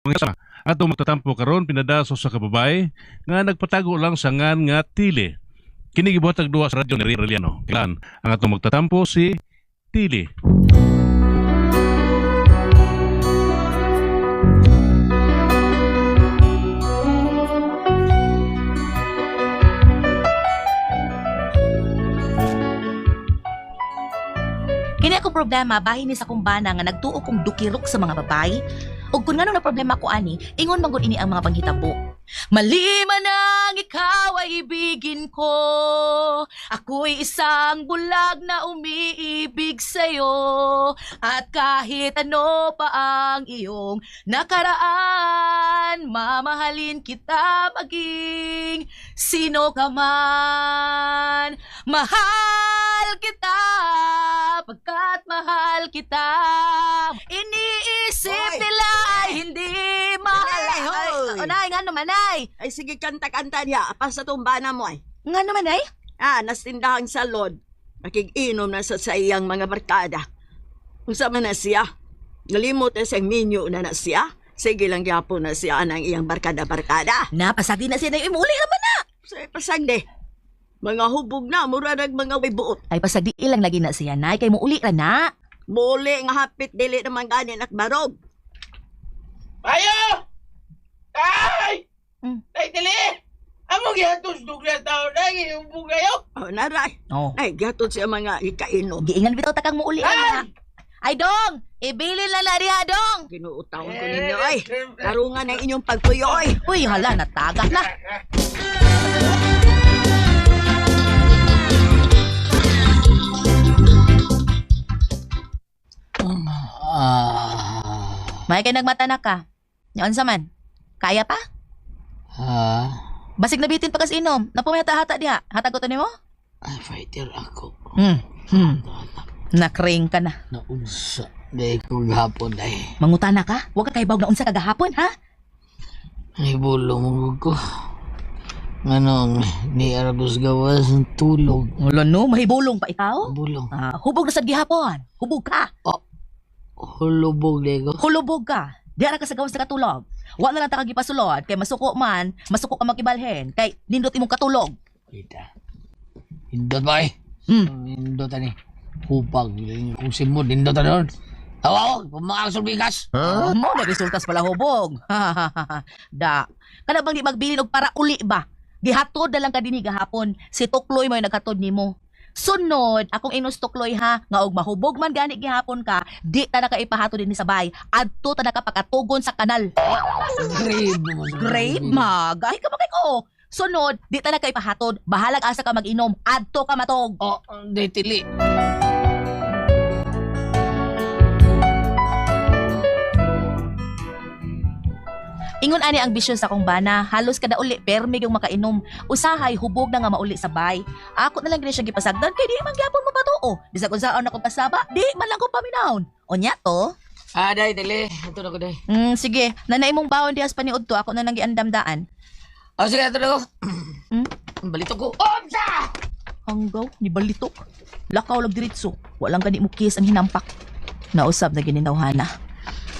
mga. Ato magtatampo karon pinadaso sa kababay nga nagpatago lang sa ngan nga Tili. Kini gibuhatag duwa sa radyo ni Reliano. Kailan ang ato magtatampo si Tili. Ako problema bahin ni sa kumbana nga nagtuo kong dukirok sa mga babay. Ug kung ngano na problema ko ani, ingon magud ini ang mga panghitabo. Maliman ang ikaw ay ibigin ko. Ako'y isang bulag na umiibig sa'yo. At kahit ano pa ang iyong nakaraan, mamahalin kita maging sino ka man. Mahal kita, pagkat mahal kita. Iniisip Hoy! nila ay hindi mahal. Ay, hoy! Ay, Onay, nga naman ay. Ay sige kanta-kanta niya, pa sa tumbana mo ay. Nga naman ay. Ah, nasindahang salod. Nakig-inom na sa sa iyang mga barkada. Kung sama na siya, nalimot na siyang minyo na na siya. Sige lang gyapon na siya ang iyang barkada-barkada. Napasagdi na siya na imuli naman na. Sa pasag de. Mga hubog na, mura nag mga wibuot. Ay pasagdi ilang lagi na siya nay kay mo uli ra na. Muli nga hapit dili naman ganin at barog. Ayo! Ay! Hmm. Ay, dali! Amo gihatos dugla tao na, giyumbong kayo! Oh, naray. Oh. Ay, gatod siya mga ikainom. Giingan bitaw takang mo uli ra na. Ay! Ay dong, ibili lang na diha dong. Ginuutaw ko ninyo ay. Tarungan ang inyong pagpuyo ay. Uy, hala natagak na. Ah. May kay nagmata na ka. Yan sa man. Kaya pa? Ha? Basig nabitin pa kas inom. Napumeta hata diha. Hatag ko to nimo? Ay, fighter ako. Hmm. Hmm. Nakring ka na. Naunsa. Dahil ko gahapon ay. Mangutana ka? Huwag ka kay bawg na unsa kagahapon, ha? Ay, bulong mo ko. Anong ni Arabos gawas ng tulog. Wala no, mahibulong pa ikaw? Bulong. Ah, hubog na sad gihapon. Hubog ka. Hulubog de ko. Hulubog ka. Di ara ka sa gawas sa katulog. Wa na lang ta gipasulod kay masuko man, masuko ka magibalhen kay nindot imong katulog. Kita. Indot ba eh? Hmm. Indot ani. Hupag. Kung simod, indot na doon. Tawa ko, kung makakasol bigas. Huh? Mo na resultas pala hubog. da. Kana bang di magbili og para uli ba? Gihatod na lang ka dinhi gahapon. Si Tukloy mo yung naghatod nimo. Sunod, akong inos Tukloy ha, nga og mahubog man gani gihapon ka, di ta na ka ipahatod dinhi sa bay. Adto ta na ka pakatugon sa kanal. Grave. Grave mag. Ay ka makay ko. Sunod, di ta na ka ipahatod. Bahalag asa ka mag-inom. Adto ka matog. Oh, de tili. Ingon ani ang bisyon sa akong bana, halos kada uli permi yung makainom. Usahay hubog na nga mauli sa bay. Ako na lang gini siya gipasagdan kay di man gyapon mo patuo. Bisag unsaon ako pasaba, di man lang ko paminawon. Onya to? Ah, day, tili. Ito na ko, day. Mm, sige, nanay mong bawon dihas paniud to, ako na lang giandamdaan. Oh, sige, ito na ko. Hmm? Balito ko. Omsa! Hanggaw, ni balitok. Lakaw lag diritso. Walang gani mo kiss ang hinampak. Nausab na gininawhana.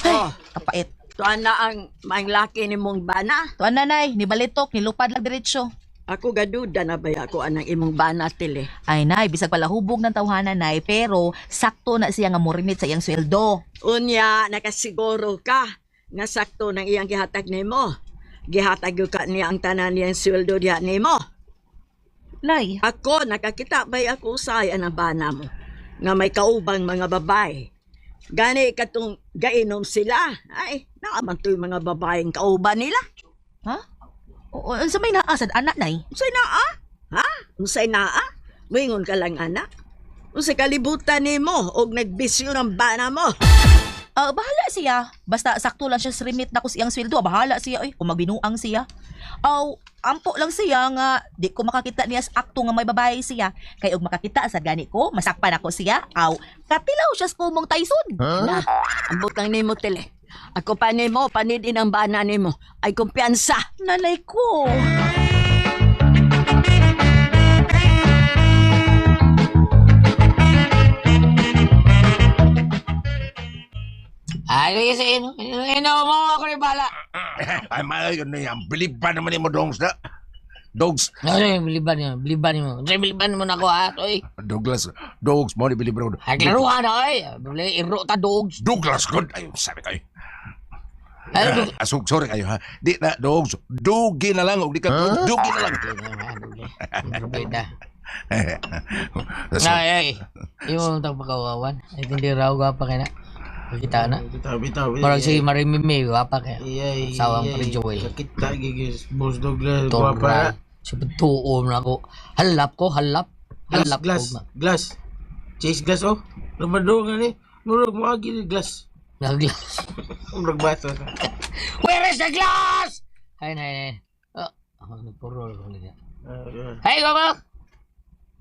Ay, Oh, kapait. Tuan na ang maing laki ni mong bana. Tuan nanay, ni balitok, ni lupad lag diretso. Ako gaduda na ba ako anang imong bana tili. Ay nay, bisag pala hubog ng tawhana nay, pero sakto na siya nga morinit sa iyang sweldo. Unya, nakasiguro ka nga sakto ng iyang gihatag nimo. Gihatag ka niya ang tanan niyang sweldo diha nimo. Nay, Ako, nakakita ba'y ako usay ang bana mo nga may kaubang mga babae. Gani katong gainom sila. Ay, naaman to yung mga babaeng kauban nila. ha? O, o, sa may naasad, anak nay. Unsay naa? Ha? Unsay naa? Moingon ka lang anak. Unsay kalibutan nimo og nagbisyo ng bana mo. Ah, bahala siya. Basta sakto lang siya sa remit na ko siyang sweldo. Bahala siya, oy. Kung magbinuang siya. Aw, ampo lang siya nga di ko makakita niya sa akto nga may babae siya. Kay og makakita sa gani ko, masakpan ako siya. Aw, katilaw siya sa kumong Tyson. Na, ambot lang nimo tele. Ako pa nimo, panidin ang bana nimo. Ay kumpiyansa. Nanay ko. Ay, Ay, kasi ino. Ino mo ako ni bala. Ay, mga yun na yan. Biliban naman yung mo, Dogs na. Dogs. Ay, biliban niyo. Biliban niyo. Ay, biliban mo na ako ha. Oy. Douglas. Dogs mo, ni biliban ko. Ay, klaruhan na ay. Bili, iro ta dogs. Douglas, good. Ay, sabi kayo. Ay, Ah, dog. asog, sorry kayo ha. Di na, Dogs. Dugi na lang. Huwag di ka, dugi na lang. Probeda. So, Ay, ay. Yung tang pagkawawan. Ay, hindi raw gwapa kaya na. Kita na. Bitaw, bitaw. Parang si Marimimi, gwapa kaya. Iyay, Sawang pa rin Joel. Kita, gigis. Boss Douglas. Guwapa. Si Betuom na ako. Halap ko, halap. Glass, Halap glass. ko. Glass. Chase glass, oh. Lumado nga ni. Murag mo agi ni glass. Naglas. Murag bato. Where is the glass? Ay, na, ay. Oh, ako nagpurol ko niya. Hey, gwapa!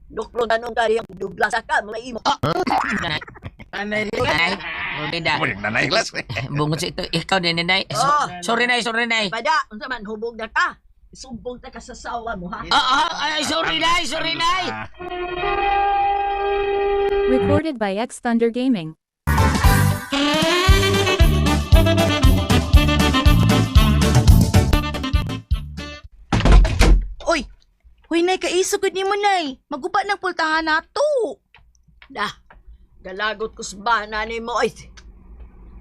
Duklo na nung kaya Douglas ka, mga imo. Nanay. Anay, Nanay. Probeda. mo yung nanay glass. Bungot si ito. Ikaw din, Nanay. So, Oh. sorry, Nay. Sorry, Nay. Pada, unsa man hubog na ka. Sumbong ta ka sa sawa mo ha. Ah, ah, ay, sorry, Nay. Sorry, Nay. Recorded by X Thunder Gaming. Oy, Hoy, nay, kaisugod ni mo, nay. Maguba ng pultahan na to. Da. Galagot ko sa bana ni mo. Ay,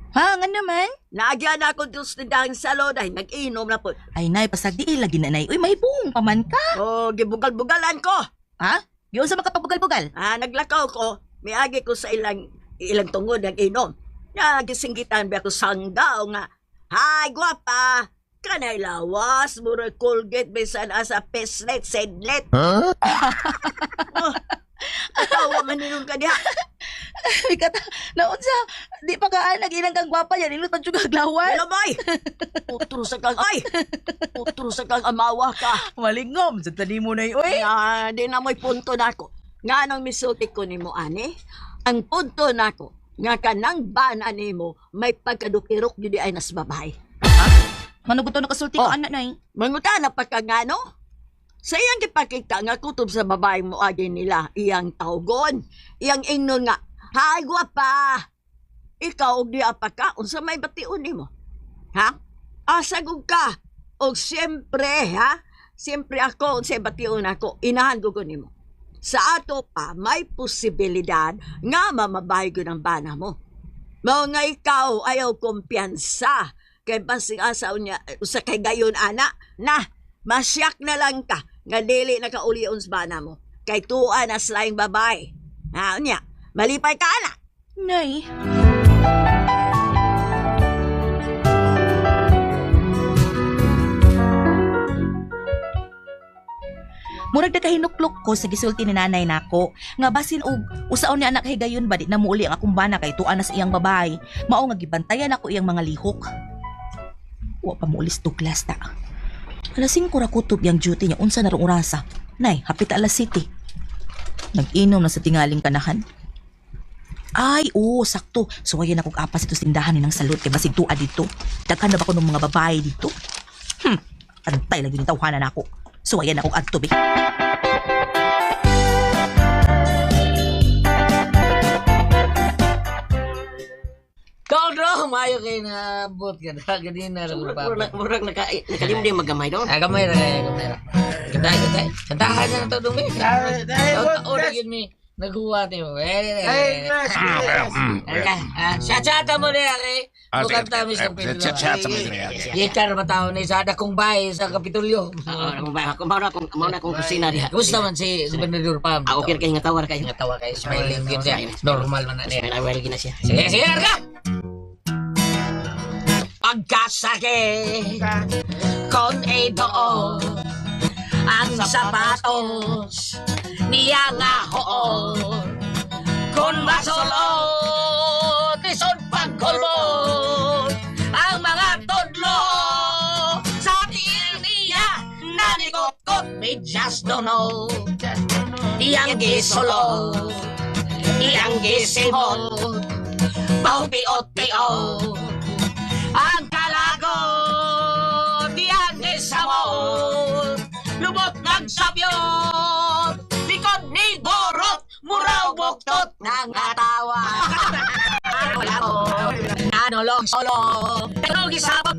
Ha, nga naman? Nagyan ako dos ni dahil salo dahil nag-inom na po. Ay, nay, pasag di lagi na, nay. Uy, may buong paman ka. Oh, gibugal-bugalan ko. Ha? Yun sa makapabugal-bugal. Ah, naglakaw ko. Miagi ko sa ilang ilang tungod nag-inom. Nagisinggitan ba ako sanggaw nga. Hay, gwapa! Kanay lawas, mura Colgate, bisan asa peslet, sedlet. Oh, Atawa man ninong ka diha. Bikat, naunsa, di pa ka nag-inang kang gwapa yan. Ilot pa juga glawan. Hello, boy! Utro sa kang, ay! Utro sa kang amawa ka. Malingom, sa tani mo, nay. Uy, Ah, di na mo'y punto nako. Nga nang misulti ko ni mo, ani? Ang punto nako, nga kanang bana ni mo, may pagkadukirok yun di ay nas babae. manuguto na kasulti Oh. ko, anak, nay. Manguta na pa ka nga, no? Sa iyang gipakita nga kutob sa babae mo agi nila, iyang tawgon, iyang ingnon nga, Hay, gwapa! Ikaw, og di apa ka, unsa may bation ni mo? Ha? Asagog ka! Og siyempre, ha? Siyempre ako, unsa bation ako, inahan ko ni mo. Sa ato pa, may posibilidad nga mamabahay ko ng bana mo. Mao nga ikaw ayaw kumpiyansa kay basing asa unya sa kay gayon ana na masyak na lang ka nga dili na kaulion sa bana mo kay tuwa na slaying babae. Ha unya, malipay ka ana. Nay. Murag na kahinuklok ko sa gisulti ni nanay nako nga basin og usaon ni anak higayon ba di na muuli ang akong bana kay tuan na sa iyang babay mao nga gibantayan ako iyang mga lihok wa pa muulis Douglas ta alas 5 ra kutob yang duty niya unsa na rong nay hapit alas city nag-inom na sa tingaling kanahan ay, oo, sakto. Suwayan akong apas ito tindahan ni ng salot kay basig tua dito. Daghan na ba ko ng mga babae dito? Hmm, antay lagi ni tawhanan ako. Suwayan akong adto, be. Todo, mayo kayo na bot ka na. Ganina rin Murag pa. murag, naka magamay do. Ah, gamay ra gamay ra. Ganda, ganda. Kantahan na na to, dumi. Na glass? yun mi. Naghuwat mo. Eh, eh, Ay, eh. glass, glass. Aka, ah, Siya-chata mo na kay. Ah, Bukan sige. tamis ng Eh, Pedro. chat- chat sa Pedro, yan. Ikar matao ni sa dakong bahay sa Kapitolyo. Oo, ako mao na kung mao na kung kusina diha. Kumusta man si si Benedor Pam? Ah, okay kay nga tawar kay. Nga tawa kay smiling yun siya. Normal man na niya. Ay, well gina siya. Sige, sige, Arka! Pagkasakit kon ito ang sapatos niya nga hoon kon masulot isod pagkulbot ang mga todlo sa tiil niya nanikot-kot may just don't know iyang gisulot iyang gisimot Pauti-oti-o Nagsabyot Likod ni Borot Muraw buktot Wala ko Ano nanolong solo. Pero gisabot.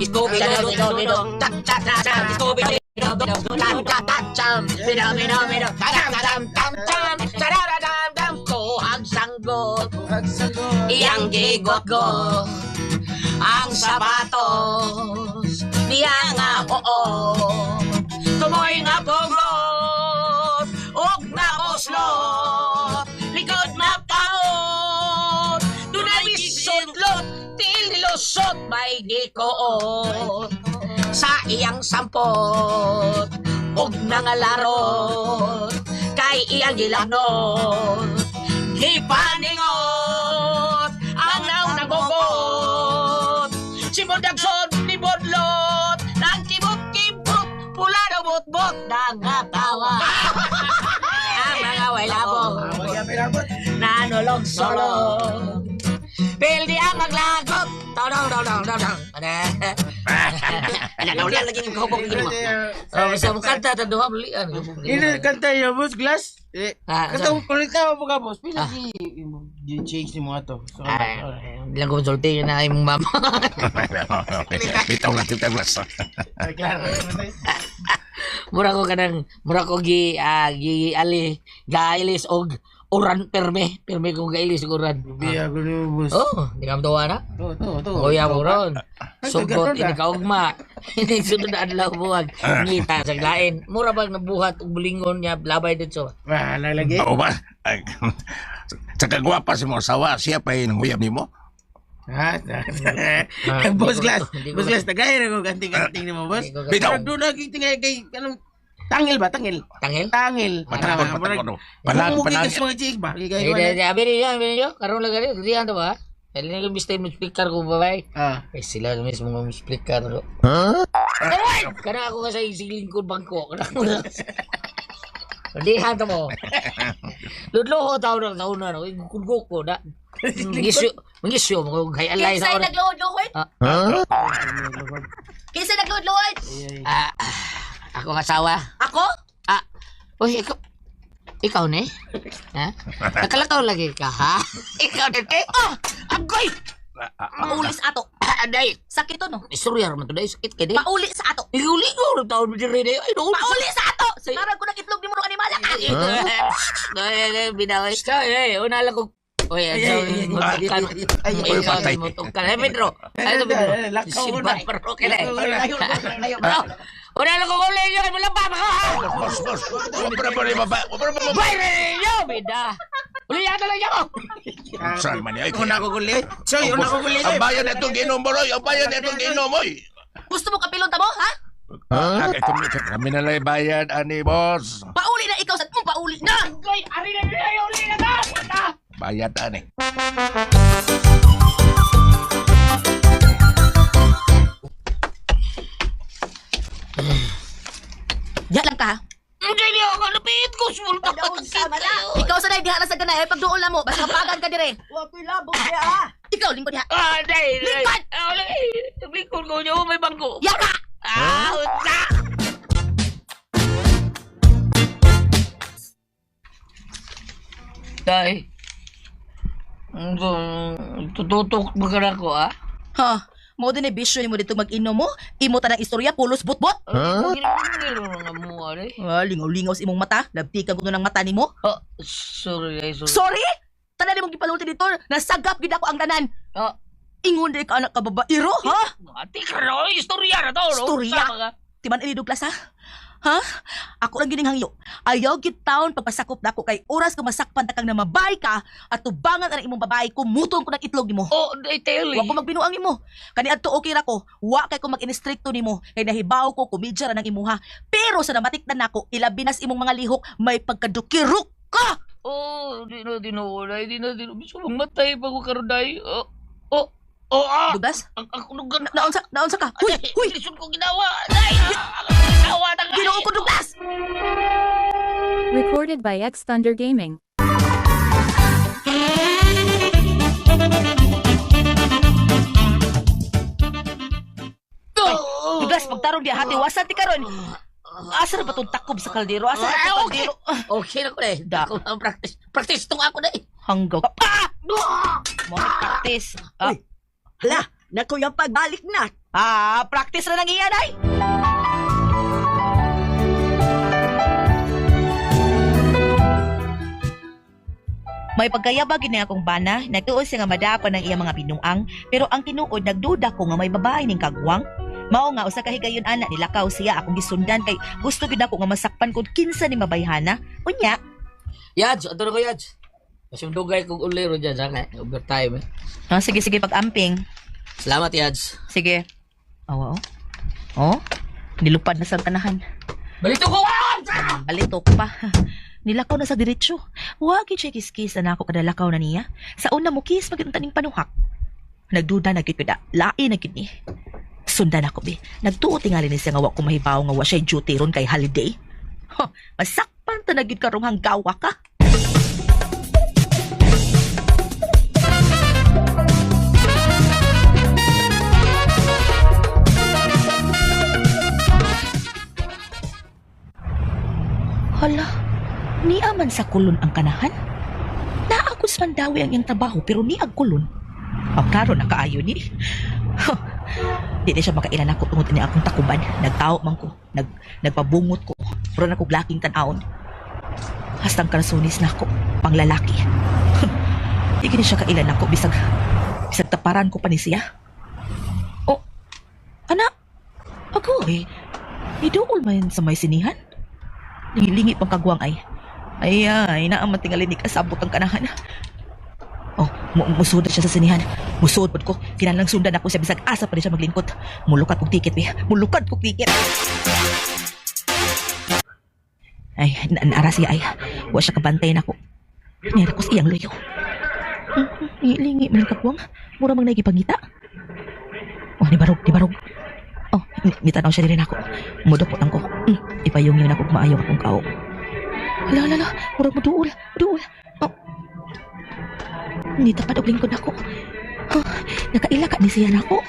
Scooby Doo Doo Doo cha cha cha Scooby Doo Doo Doo Cham cha cha cham Bido bido bido Cham cham Ang sapatos Niya nga oo. Tumoy nga pugot Og na oslot Likod na paot Dunay gisudlot Til nilusot may gikoot Sa iyang sampot Og nangalarot Kay iyang gilanot. Gipaningot Nanolong solo Pildi ang maglagot Todong dong dong dong dong Ano ulit lagi ng kahubog gini mo Oh, bisa mo kanta ta duha belian Ini kanta ya boss glass. Ah, kanta mo kulit ka mo ka boss. Pila si yung change ni mo ato. Ay, bilang ko sulti na imong mama. Bitaw lang, bitaw lang. Ay, klaro. mura ko kanang mura ko gi ah, gi ali gailis og uran perme perme kong gailis og uran. Biya ko ni boss. Oh, di ka matuwa na? To, to, to. Kuya mo ron. Sugot ini kaugma. Ini sunod na adlaw buwag. Ngita sa lain. Mura bang nabuhat og bulingon niya labay dito. Wah, nalagi. Oo ba? Sa kagwapa si mo asawa, siya pa yung huyab ni mo. Ha? Ah, Boss ko- Boss glass, tagay na ko ganting-ganting ni mo boss. Bitaw. Pero doon lagi tingay kay anong tangil ba? Tangil. Tangil? Tangil. Patagod. Panan, Panan, panan. panan. mga chicks ba? Kaya Eh, kayo. di- di- abi niyo, abi niyo. Karon lang gali, diyan to ba? Dali na yung mistake mo speaker ko babay. Ah. Eh sila na mismo ng speaker ko. Huh? Ay! Kana ako nga sa isiling ko bangko. Kana mo lang. Hindi hanto mo. Ludlo ko tao ng taon na. Kunggo ko na. Mangisyo. Mangisyo. Kay alay sa Kinsay oras. nagluhod-luhod? Ah. Kinsay nagluhod-luhod? Ah, ako ang asawa. Ako? Ah, uy, ikaw. Ikaw ni? Ha? Nakalakaw lagi ka, ha? Ikaw din. Eh, oh! Agoy! Pauli sa ato. Ah, Aday! Sakit to no? Istorya naman to, day. Sakit ka, day. Pauli sa ato. Ikaw-ligaw ng taon mo dyan rin, eh. Ay, no. Pauli sa ato! Sinarag ko ng itlog ni mo ng animala ka. Ay, ay, ay, binaway. Ay, ay, una lang ko. Uy, ay, so, mutukan. ay, Uy, ay, ikaw, patay. Ay, Pedro. Ay, Pedro. Na. pero ka na. Bro, Una lang ko kulay nyo, kay malamba ka, ha? Boss, boss. Wala pa rin baba. Wala pa rin baba. Bay, ninyo, bida. Uli yata lang ako. Saan man yan? Una ko kulit. Soy, una ko kulit. Ang bayan na itong ginom mo, Roy. Ang bayan na itong ginom mo, eh. Gusto mo kapilon ta mo, ha? Ah, ito, kami na lang bayad, ani, boss. Pauli na ikaw sa mo, pauli na! Ay, ari na, ari na, uli na ka. Bayad, ani. Diyan lang ka? Hindi niyo ako napit ko. Sulta ka Ikaw sa diha na sa ganay, pagduol na mo, basta kapagan ka dire. Wa ko'y labog niya ah. Ikaw, lingkod diha. Ah, day. Lingkod! Ah. Lingkod ko niyo, may bangko. Yaka! Ah, unsa? Day. Tututok ba ka na ko, ah? Ha? Mo din bisyo ni mo dito mag-inom mo, imo ta ng istorya pulos butbot. Mo, ah. Ah, lingaw-lingaw sa imong mata, labtikan ko ng mata nimo. Oh, sorry, ay, sorry. Sorry? Tanan nimong gipalulti dito, nasagap gid ako ang tanan. Ah. Ingon di ka anak ka babaero, ha? Ati ka na, istorya na to. no? Istorya? Timan ini Douglas ha? Ha? Ako lang gining hangyo. Ayaw gid taon pagpasakop nako kay oras ka masakpan ta kang namabay ka at tubangan ang imong babae kumutong ko ng itlog nimo. Oh, day, tell Wa ko magbinuang nimo. Kani adto okay ra ko. Wa kay ko mag-instricto nimo kay nahibaw ko kumidya ra ng imuha. Pero sa namatikdan nako, ilabi nas imong mga lihok may pagkadukirok ka. Oh, di na, di na, wala, di na, di na. Bisa mamatay pa ko karon day. Oh, oh, oh, ah. Douglas, Ang ang kunugan. na naunsa naunsa ka? Huy, huy. Lisod ko ginawa. Day, ah, Ginoo ko Douglas. Recorded by X Thunder Gaming. Douglas, pagtarong di hati wasan ti karon. Asa na ba tong takob sa kaldero? Asa na Ay, tong okay. kaldero? Okay na ko eh. Da. Ako ang practice. Practice tong ako na eh. Hanggaw. Ah! Ah! Mo practice. Ah. Hala, naku yung pagbalik na. ah, practice na lang iyan ay. May pagkayabag gini akong bana, nagtuon siya nga madako ng iyang mga binuang, pero ang tinuod nagduda ko nga may babae ning kagwang. Mao nga usa ka higayon ana nilakaw siya akong gisundan kay gusto gid ako nga masakpan kung kinsa ni mabayhana. Unya, ato na ko Yads. Mas yung dugay kong ulero dyan, saka overtime eh. ah, sige sige pag-amping. Salamat Yads. Sige. Awa oh. Oh, nilupad na sa kanahan. Balito ko! Balitok pa. Nilakaw na sa diretsyo. Wagi siya kiskis na ako kadalakaw na niya. Sa una mo kis taning panuhak. Nagduda na gid kada. Lain na gid ni. Sundan ako bi. Nagtuo tingali ni siya nga ko mahibaw nga wa siya duty ron kay holiday. Huh, masakpan ta na gid karong hanggawa ka. Hala, ni aman sa kulon ang kanahan? Naagos man dawi ang iyang trabaho pero ni ag kulon. Pagkaro na kaayo ni. Di na siya makailan ako tungod ni akong takuban. Nagtao man ko. Nag, nagpabungot ko. Pero na ko laking tanawon. Hastang karasunis na ako. Panglalaki. Di gini siya kailan ako. Bisag, bisag taparan ko pa ni siya. Oh, anak. Agoy. Iduol man sa may sinihan. Lingi-lingi pang kagwang ay. Ay, ay, naaman tingali ni kasabot ang kanahan. Oh, mu musud na siya sa sinihan. Musud pod ko. Kinalang sundan ako siya bisag asa pa rin siya maglingkot. Mulukat kong tiket, be. Mulukat kong tiket. Ay, na naara siya ay. Wa siya kabantay na ako. Nira ko sa iyang luyo. Lingi man kagwang. Mura mang naigipangita. Oh, ni barog, ni barog. Oh, ni tanaw siya rin ako. Mudokot ang ko. Mm, ipayong yun ako kumaayaw akong kao. Hala, hala, hala. Murag mo duol. Duol. Oh. Hindi tapad og lingkod ako. Oh, nakaila ka ni siya na ako.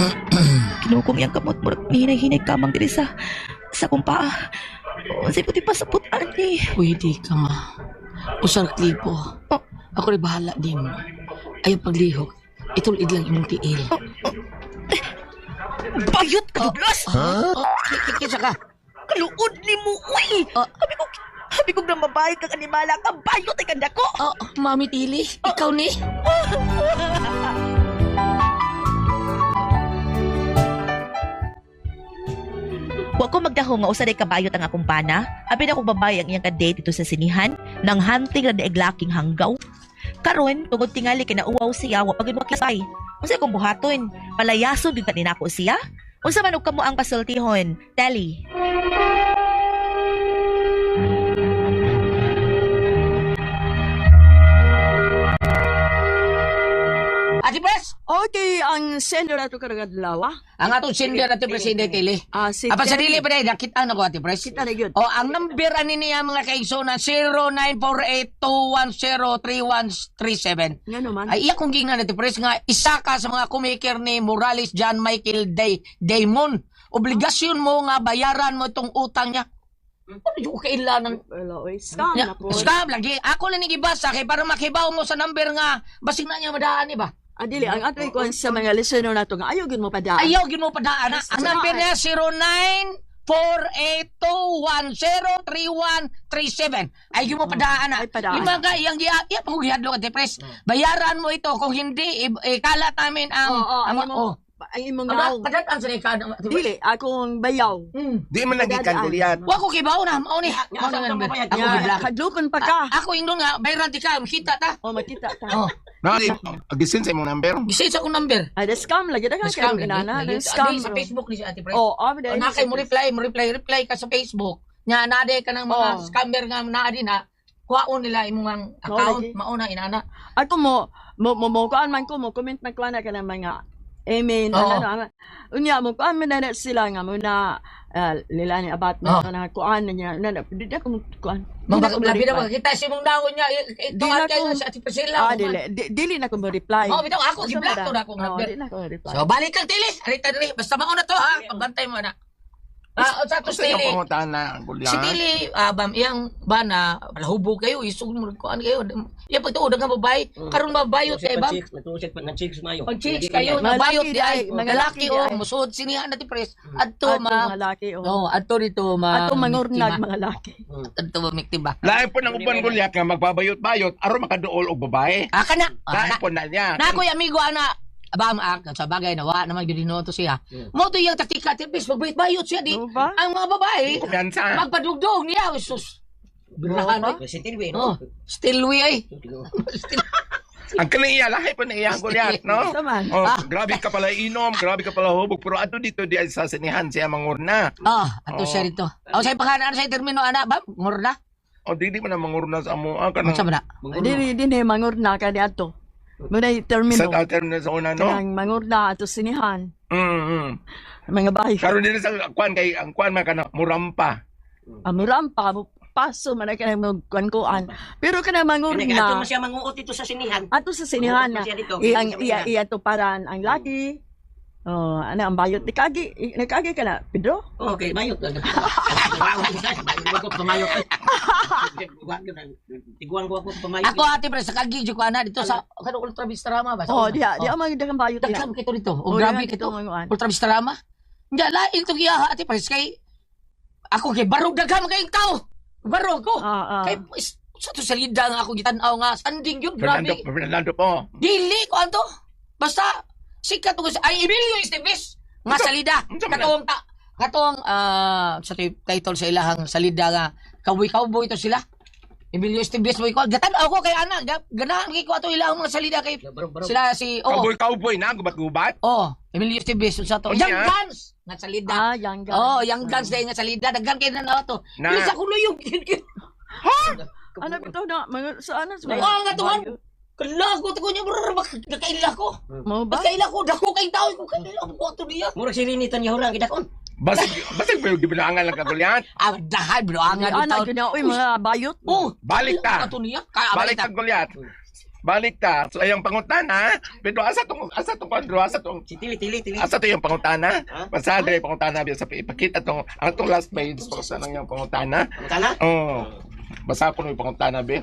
Kinukong iyang kamot. Murag hinay-hinay kamang diri sa sa kong paa. Oh, si puti pa sa putaan ni. Pwede ka nga. Usar klipo. Oh. Ako rin bahala din mo. Ayaw paglihok. Itulid lang imong tiil. Bayot ka, Douglas! Oh, ki- kisa ka. Kaluod ni mo, uy! Oh. Habi ko, habi ko na mabayad kang animala ka. Bayot ay kanda ko! Oh, Mami Tili, ikaw ni. Wa ko magdaho nga usa day kabayot ang akong bana. Abi na akong babae ang iyang ka-date dito sa sinihan nang hunting na daiglaking hanggaw. Karon tungod tingali kay nauwaw siya wa pagid makisay. Unsa akong buhaton? Palayason gyud kanina ko siya. Unsa man og kamo ang pasultihon? Telly. Ati Pres! Okay, ang sender ato karagadlaw, ah. Ang atong sender at Presidente Tili. Ah, si Apa sa Terry. dili pa dahil, nakita na ko Ati Pres. Kita na yun. O, ang number ani niya mga kaigsonan, 0948-210-3137. Nga naman. Ay, iya kong gingnan Ati Pres nga, isa ka sa mga kumikir ni Morales John Michael Day, Damon. Obligasyon mo nga bayaran mo itong utang niya. Ano yung kailangan Wala, oy. Scam na po. scam lagi. Ako lang nagibasa kay para makibaw mo sa number nga basig na niya madaan ba? Ah, dili, ang ato ko sa mga listener na to nga, ayaw gid mo pa daan. Ayaw gid mo padaan. Yes, Ang number niya 0948210337. Ay gid mo padaan. Ay, padaan. Yung mga iyang giya, iya pang gihadlo ka depres. Bayaran mo ito kung hindi ikalat namin ang Oo, oo, ang oh. Ang imong Ang naong. kadatan sa ikad. Dili, akong bayaw. Hmm. Di man lagi kandilyan. Wa ko kibaw na, mao ni. Mao ni. Ako Nga, giblang. kadlukon pa ka. Ako indon nga bayaran ti ka, makita ta. O, makita ta. Oh, Nani, gisin sa imong number. gisit sa akong number. Ah, the scam lagi. Scam ka inana. lagi. The scam. Sa Facebook ni si Ate Pres. Oh, ah, O na kay mo reply, mo reply, reply ka sa Facebook. Nya nade ka ng mga Oh. scammer nga naadi na kuhaon nila imong ang account, mauna inana. Ako mo, mo, mo, kuan man ko, mo, comment man ko na ka ng mga Amen. Oo. Ano, ano, unya mo, kuan man na sila nga mo na uh, lila ni abat na Oo. na kuan na niya. Na, di na ko kuan. Mga na makita si mong dawon niya. At kayo sa Ate Priscilla. Ah, dili. Di- Dili na ko mo-reply. Oh, bitaw ako Asa giblock ba to na akong Oo, number. di na ko reply. So balik kang tili. Arita diri. Basta mauna to ha. Pagbantay mo na. Ah, sa to Sa iyang Tili. pangutana, Gulyan. Si Tili, ah, bam, iyang bana, malahubo kayo, isog mo ko ano kayo. Iya pa tuod nga babae. Karon babayot kay bam. Nagtusik pa ng chicks mayo. Pag chicks kayo, nabayot di ay. di ay, mga Mga laki laki di o, ay. musod sinihan natin pres. Ato Adto ma. mga laki oh. No, adto dito ma. Ato mangurnag mga laki. Adto ba miktiba. Lain po ng uban Gulyan nga magbabayot-bayot aron makaduol og babae. Ah, kana. Ah, Lain po na niya. Na ko amigo ana. Abam ak sa bagay na wa naman gyud no to siya. Mo to yung taktika tipis pagbait bayot siya di. Ano ba? Ang mga babae magpadugdog niya, sus. Birahan eh. Oh, no? still we ay. Ang kanang iya lahi po na iya Gulyan, no? Saman. Oh, Ah. grabe ka pala inom, grabe ka pala hubog, pero ato dito di ay sa sinihan siya mangurna. Ah, ato Oo. siya rito. O sa pangalan sa termino ana ba? Ngorda. O di di man na mangurna sa amo. Ang Unsa kanang man na? Dili din mangurna ka di ato. Muna sa termino. alterna sa una no. Kanang mangurna ato sinihan. Mm. mm. Mga bahay. Karon din sa kwan kay ang kwan man kana murampa. Amuram pa paso man ka nang kuan Pero kana Kaya ato mangurna mo siya manguot dito sa sinihan. ato sa sinihan na Siya dito. iyang iya iya to paran ang laki. Oh, ano ang bayot ni kagi? I- Nagkagi ka na, Pedro? Okay, mayot. Tiguan ko pamayot. Tiguan ko ako pamayot. Ako ate pre sa kagi jud ko ana dito sa kano ultra bistrama ba? Sa Oh, diya, diya ang mga dagang bayot. Daghan kito dito. Oh, O grabe kito. Ultra bistrama. Nya lain to giya ate pre kay ako kay barog daghan kay tao. Barog ko. Ah, ah. Kay sa to salida nga ako gitan-aw nga sanding yun Fernando, grabe. Fernando po. Dili ko anto. Basta sikat sa ay Emilio Esteves nga salida. Katong ta katong ah sa ti- title sa ilahang salida nga kaboy cowboy to sila. Emilio Esteves boy ko gatan ako kay ana ga- ganahan kay ko ato ilahang mga salida kay sila si oh Cowboy cowboy na gubat-gubat. oh Emilio Esteves sa to. Oh, Young. Guns nga salida. Ah, yang Oh, young guns dahil nga salida. Daghan kayo na na to. Na- Bisa ko yung Ano ito na, mga, sa ano? Sa Oo, nga tuhan. Kala ko, niya, bro, nakaila ko. Mo ba? Nakaila ko, dako kay tao, ko kaila ko ato niya. Murag si Rinitan niya hulang gidakon. Basig basig may gibinangan lang kagulyan. Ah, ang nga Ano, na, uy, mga bayot. Oh, Balik ta. Ato niya, kaya Balik ka gulyat. Balik ta. So ayang pangutana, pero asa tong asa tong kwadro, asa tong Si Tili, Tili, Tili. asa to yung pangutana? Dire pangutana biya sa ipakita tong ang tong last page para sa nang yung pangutana. Tana? Oh. Basa ko no yung pangutana be.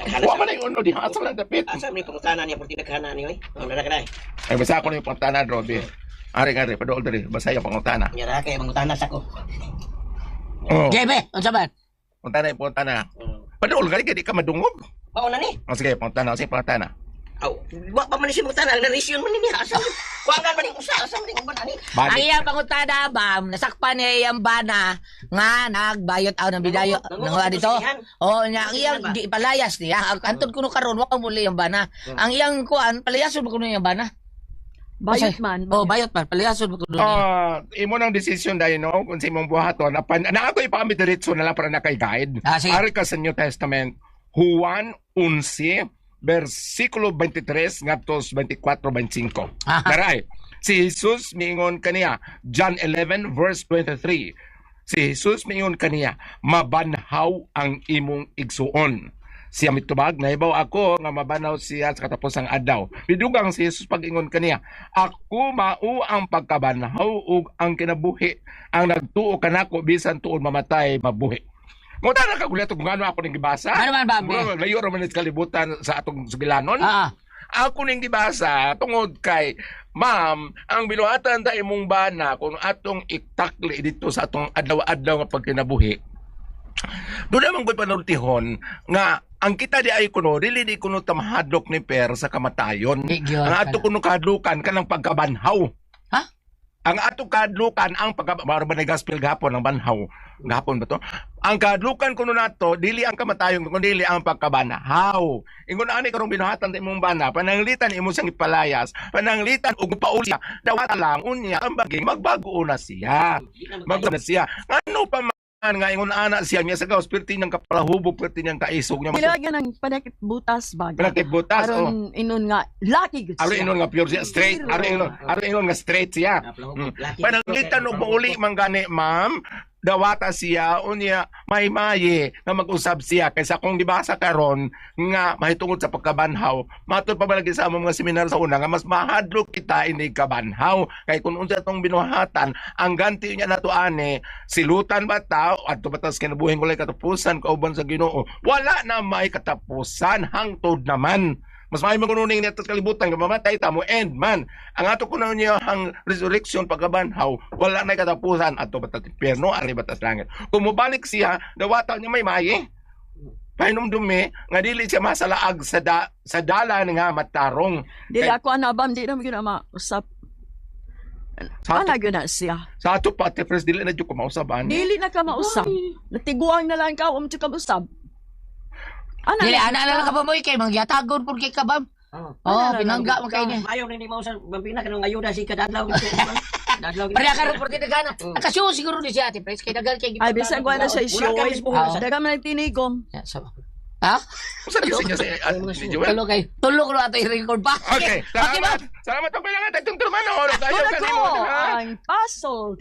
Wa man yung uno di asa lang dapit. Asa may pangutana niya purti naghana ni oy. Oh, nara ka Ay basa ko yung pangutana Robi. Ari ari padol dire basa yung pangutana. Nya ra kay mangutana sa ko. Oh. Gebe, ang saban. Pangutana pangutana. Padol gali di ka madungog. Mao na ni. Oh, sige, pangutana, sige pangutana. Aw, wa pa man ni si mangutana, narisyon man ni niya. Asa? Kuangan man ni usa, asa man ni uban ani. Ang iyang pangutada, bam, nasakpan niya iyang bana nga nagbayot aw ng bidayo Nangungot- ng mga dito. Oh, nya ang iyang di palayas niya. Ang antod kuno karon wa pa muli iyang bana. Ang iyang kuan palayason ba kuno iyang bana? Bayot man. Oh, bayot man, palayason ba kuno. Ah, imo nang desisyon dahil no kung sa imong buhaton na ako ipakami diretso na lang para na kay guide. Ah. Ari ka sa New Testament Juan 11 versikulo 23 ngadto sa 24 25. Aha. Daray. Si Jesus miingon kaniya John 11 verse 23. Si Jesus miingon kaniya mabanhaw ang imong igsuon. Siya mitubag, nahibaw ako nga mabanaw siya sa katapusang adlaw. Bidugang si Jesus pag-ingon kaniya, ako mao ang pagkabanhaw ug ang kinabuhi ang nagtuo kanako bisan tuon mamatay mabuhi. Ngunta na kagulat kung ano ako ning gibasa. Ano man ba, Mura, Layo ra man kalibutan sa atong sugilanon. Ah, Ako ning gibasa tungod kay Ma'am, ang binuhatan ta imong bana kung atong itakli dito sa atong adlaw-adlaw nga pagkinabuhi. Doon naman ko'y panultihon nga ang kita di ay kuno, dili di kuno tamahadlok ni per sa kamatayon. Ang ato kuno kadlukan kanang pagkabanhaw. Ang ato kadlukan ang pagka maro ba gospel gapon ang banhaw. Gapon ba to? Ang kadlukan kuno nato dili ang kamatayon kuno dili ang pagkabanhaw. Ingon ani karong binuhatan ta imong bana pananglitan imo sang ipalayas, pananglitan og paulya dawata lang unya ang bagay magbago na siya. Magbago na siya. Ano pa nga ingon ana siya niya sa gawas perti niyang kapalahubog perti niyang kaisog niya. Nilagyan ng panakit butas baga. Panakit butas oh. Aron inon nga, lucky good Aro siya. inon nga pure siya, straight. Aro inon, aro inon nga straight siya. Mm. Pananglitan og pauli man gani, ma'am. Dawata siya unya may maye nga mag-usab siya. Kaysa kung gibasa karon nga mahitungod sa pagkabanhaw matod pa balagi sa among mga seminar sa una nga mas mahadlok kita ini kabanhaw. Kay kung unsa tong binuhatan ang ganti niya nato ane silutan ba ta adto batas kinabuhin ko lang katapusan kauban sa Ginoo? Wala na may katapusan hangtod naman mas may magununing neto kalibutan nga mamatay ta mo end man ang ato kuno niya ang resurrection pagkabanhaw wala na katapusan ato batas impierno ari batas langit kung mobalik siya dawata niya may maye Painom dumi nga dili siya masalaag sa da, sa dalan nga matarong Dili Kay- ako anabam, di naman yun na mausap. sa Ana ato, yun na siya. sa ato pati pres dili na jud ko mausaban Dili na ka mausap. Natiguang na lang ka, um ka usap. Ana Dili, na ana na ka ba mo kay mangyatagon por kay kabam. Oo. Oh, Ano na pinangga lang mo kay niya. Ayaw na hindi mo sa bambina kanang ayuda si kadadlaw. Dadlaw. Pare ka ro por kay dagana. Nakasyo siguro ni siya ate pres kay dagal kay Ay, bisan ko na sa isyo. Wala mismo. Oo. Daga man nagtinigong. Ya, sa Ha? Usa kasi niya sa ah, si Joel Tulo kay. Tulo ko na ato i-record ba? Okay, Okay ba? salamat. Salamat ang kailangan tayong turman. Kayo Wala kasi ko mo. ha? ang puzzle.